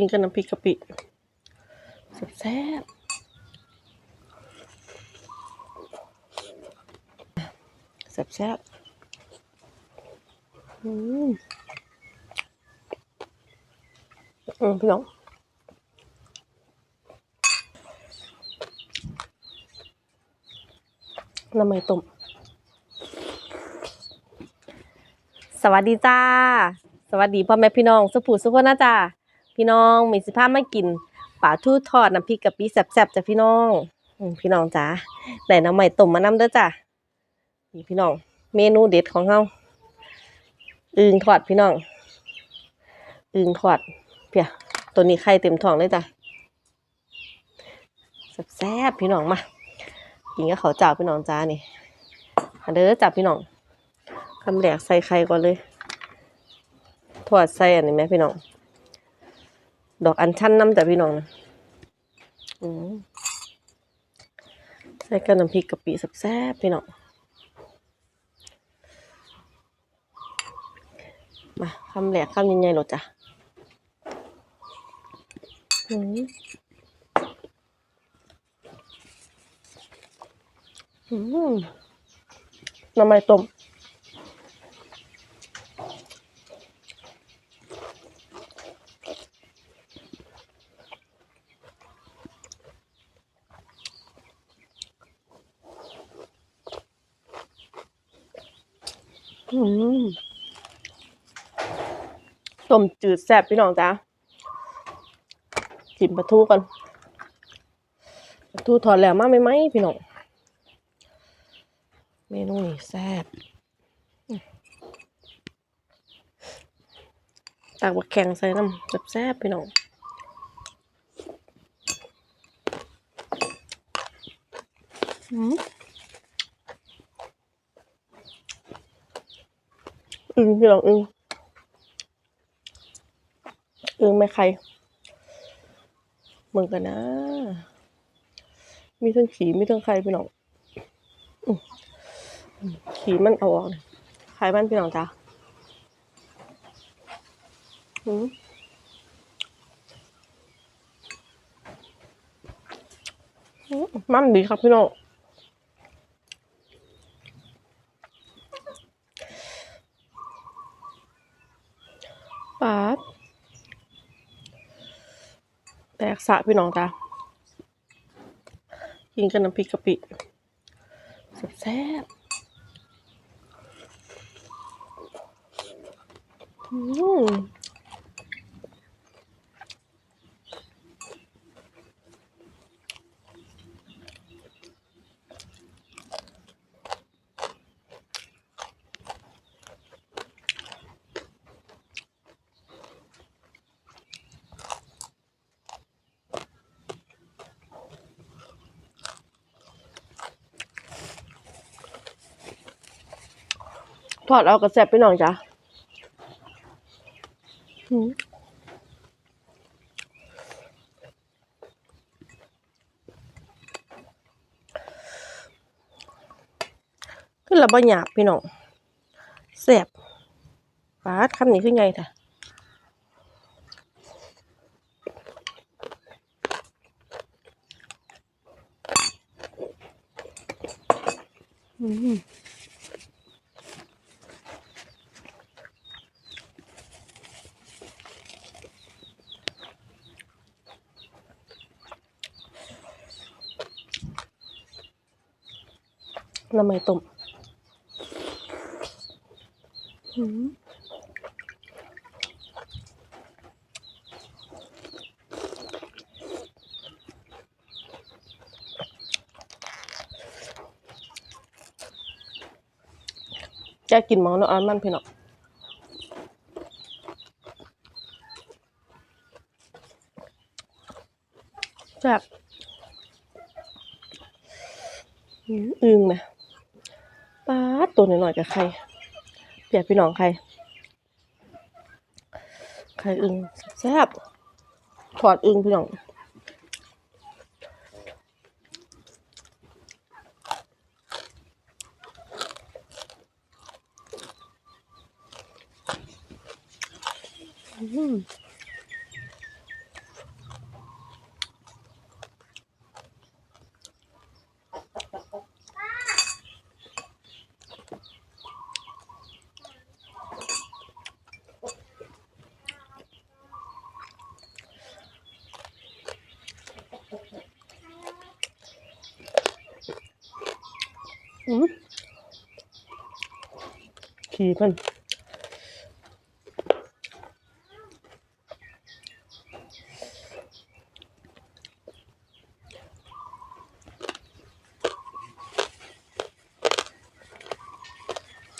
กินกับน้ำพริกกะปิแซ่บแซ่บแซ่บอืมอืมพี่น้องน้ำมันต้มสวัสดีจ้า สวัสดีพ่อแม่พี่น้องสุภูสุพนะจ้า พี่น้องมีสิภาพมากินปลาทูทอดน้ำพริกกะปิแซ่บๆจ้ะพี่น้องพี่น้องจ้าได้น้ำใหม่ต้มมาน้ำเด้อจ้านี่พี่น้อง เมนูเด็ดของเฮาอึ่งทอดพี่น้องอึ่งทอดเพียตัวนี้ไข่เต็มท้องเลยจ้ะแซ่บๆพี่น้องมากินกับเขาวจ้าพี่น้องจ้านี่มาเด้อจับพี่น้องคำแหลกใส่ไข่ก่อนเลยทอดใส่อันนี้ไหมพี่น้อง ดอกอัญชันน้ำจ้ะพี่น้องนะอืมใส่กับน้ำพริกกะปิแซ่บๆพี่น้อง มาคำแหลกคำใหญ่ๆหลดจ้ะอืมอืมน้ำมันต้มอืม ต้มจืดแซ่บพี่น้องจ้าจิ้มปลาทูก่อนปลาทูทอดแล้วมากไหมไหมพี่น้อง เมนูนี่แซ่บตักบักแข็งใส่น้ำแซ่บๆพี่น้องอืม อึ้งพี่น้องอึ้งอึ้งไม่ใครมึงกันนะ มีทั้งขี่มีทั้งไข่พี่น้องขี่มันเอาออกขายบ้านพี่น้องจ้ามอืมมันดีครับพี่น้อง ปาดแตกสะพี่น้องจ้ากินกับน้ำพริกกะปิแซ่บอืม ทอดเอากระแสบไปหน่อยจ้ะขึ้นระบ่หยาบพี่น้องแสบฟาดคำนี้คือไงท่ะ น้ำมันต้มอืมแกกินหมังเนาะอันมันพี่น้องแซ่บอืมอึ้งไหมป้าด ตัวหน่อยๆกับใครเปียกพี่น้องใครใครอึงแซ่บถอดอึงพี่น้องอืม ขี่มัน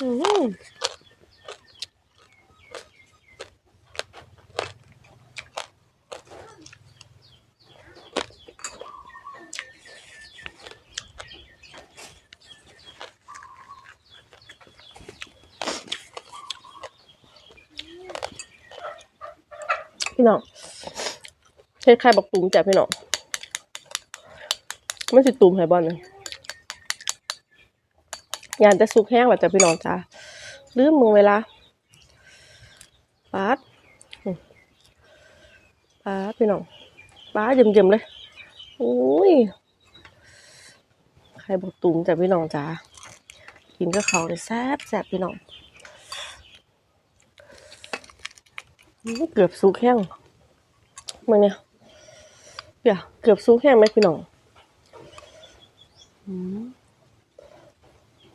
อืม พี่น้องเฮ็ดไข่บักตุ่มจ้ะพี่น้องไม่สิตุ่มให้บ่เนี่ยยานจะสุกแห้งแบบจะพี่น้องจ้าลืมมือเวลาปาดอืมปาดพี่น้องปาดเยิมๆเลยโอ้ยไข่บักตุ่มจ้ะพี่น้องจ้ากินกับเขาเลยแซ่บแซ่บพี่น้องอื้อ เกือบสุกแห้งมาเนี่ยเดี๋ยวเกือบสู้แห้งไหมพี่น้อง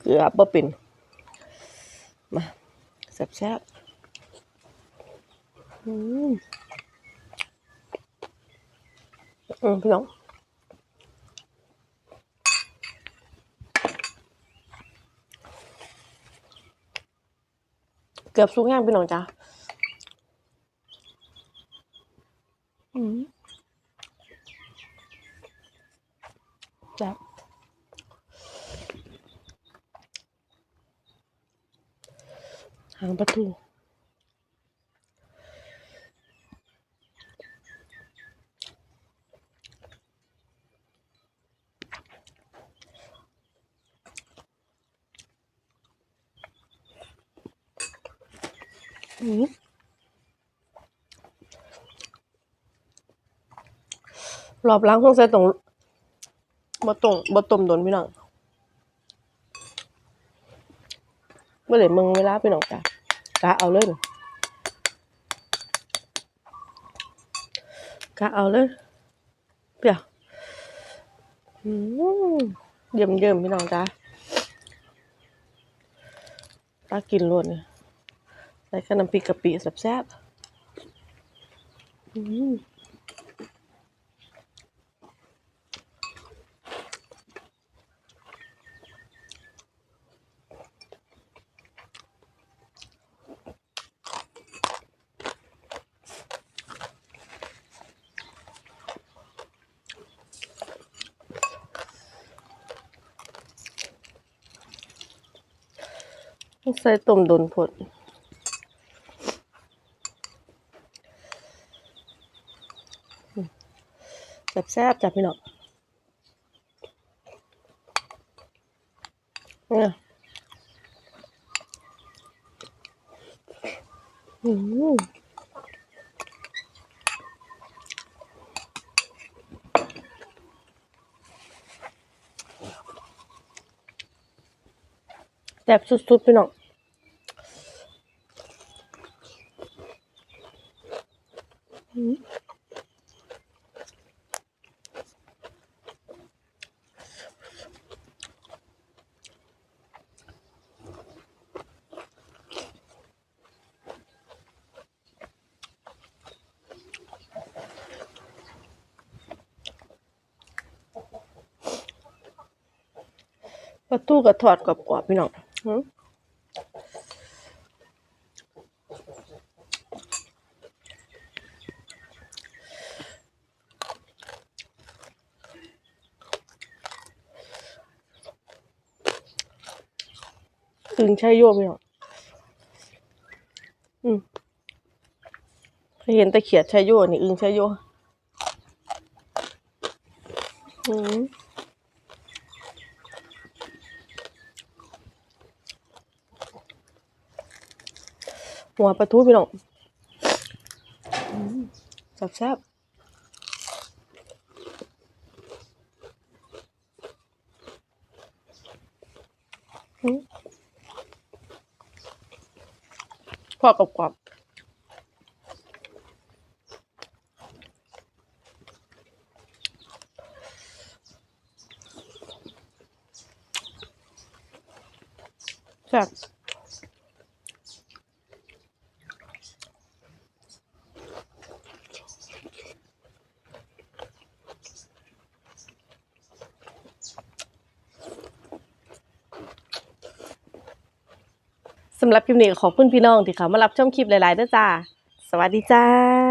เกือบบ่เป็นมาแซ่บแซ่บอืมพี่น้องเกือบสู้แห้งพี่น้องจ้าอืม แซ่บหางปลาทูอืมรอบล้างห้องใส่ตรง บ่ตรงบ่ต้มโดนพี่น้องบ่เลยมึงเวลาพี่น้องจ้ะกะเอาเลยกะเอาเลยเปรี้ยวอืมเยิ่มเยิ่มพี่น้องจ้ะตากินรวดเนี่ยใส่กับน้ำพริกกะปิแซ่บๆ ใส่ต้มโดนผดแซ่บจ้ะพี่น้องเนี่ยอืมแซ่บสุดๆพี่น้อง ปลาทูกับทอดกรอบๆพี่น้องหืมอึงใช่โยมพี่น้องอืมเห็นต่เขียดชายโยนี่อึงชายโยอืม หัวปลาทูพี่น้องแซ่บแซ่บอืมพอกับกรอบครับ สำหรับคลิปนี้ขอบคุณพี่น้องที่เขามารับชมคลิปหลายๆด้อจ้า สวัสดีจ้า